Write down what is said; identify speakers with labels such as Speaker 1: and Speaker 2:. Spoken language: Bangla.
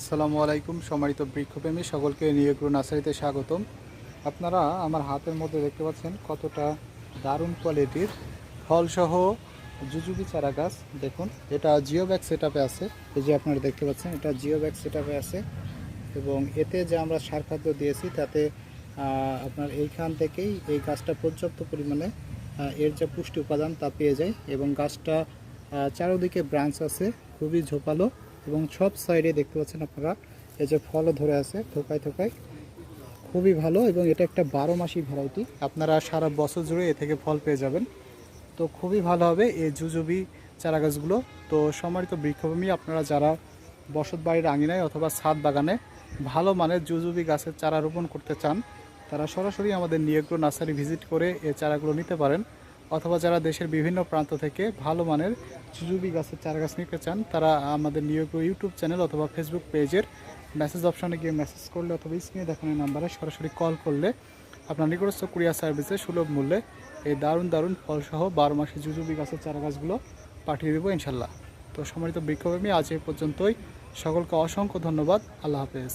Speaker 1: আসসালামু আলাইকুম, সম্মানিত বৃক্ষপ্রেমী, সকলকে নিয়োগ্র নার্সারিতে স্বাগতম। আপনারা আমার হাতের মধ্যে দেখতে পাচ্ছেন কতটা দারুণ কোয়ালিটির ফলসহ জুজুবি চারা গাছ দেখুন, এটা জিও ব্যাগ সেট আছে। এই যে আপনারা দেখতে পাচ্ছেন, এটা জিও ব্যাগ সেট আছে এবং এতে যে আমরা সার খাদ্য দিয়েছি, তাতে আপনার এইখান থেকেই এই গাছটা পর্যাপ্ত পরিমাণে এর যে পুষ্টি উপাদান তা পেয়ে যায় এবং গাছটা চারোদিকে ব্রাঞ্চ আছে, খুবই ঝোপালো। এবং সব সাইডে দেখতে পাচ্ছেন আপনারা, এই যে ফলও ধরে আছে, থোকায় থোকায়। খুবই ভালো এবং এটা একটা বারো মাসি ভ্যারাইটি। আপনারা সারা বছর জুড়ে এ থেকে ফল পেয়ে যাবেন। তো খুবই ভালো হবে এই জুজুবি চারা গাছগুলো তো সম্মানিত বৃক্ষভূমি, আপনারা যারা বসত বাড়ির আঙিনায় অথবা ছাদ বাগানে ভালো মানের জুজুবি গাছের চারা রোপণ করতে চান, তারা সরাসরি আমাদের নিয়োগ্য নার্সারি ভিজিট করে এই চারাগুলো নিতে পারেন। অথবা যারা দেশের বিভিন্ন প্রান্ত থেকে ভালো মানের জুজুবি গাছের চারা গাছ নিতে চান, তারা আমাদের নিয়োগ ইউটিউব চ্যানেল অথবা ফেসবুক পেজের মেসেজ অপশানে গিয়ে মেসেজ করলে অথবা স্ক্রিনে দেখানো নাম্বারে সরাসরি কল করলে আপনার নিকটস্থ কুরিয়ার সার্ভিসে সুলভ মূল্যে এই দারুণ দারুণ ফলসহ বারো মাসে জুজুবি গাছের চারা গাছগুলো পাঠিয়ে দেবো ইনশাল্লাহ। তো সম্মানিত বৃক্ষপ্রেমী, আজ এই পর্যন্তই। সকলকে অসংখ্য ধন্যবাদ। আল্লাহ হাফেজ।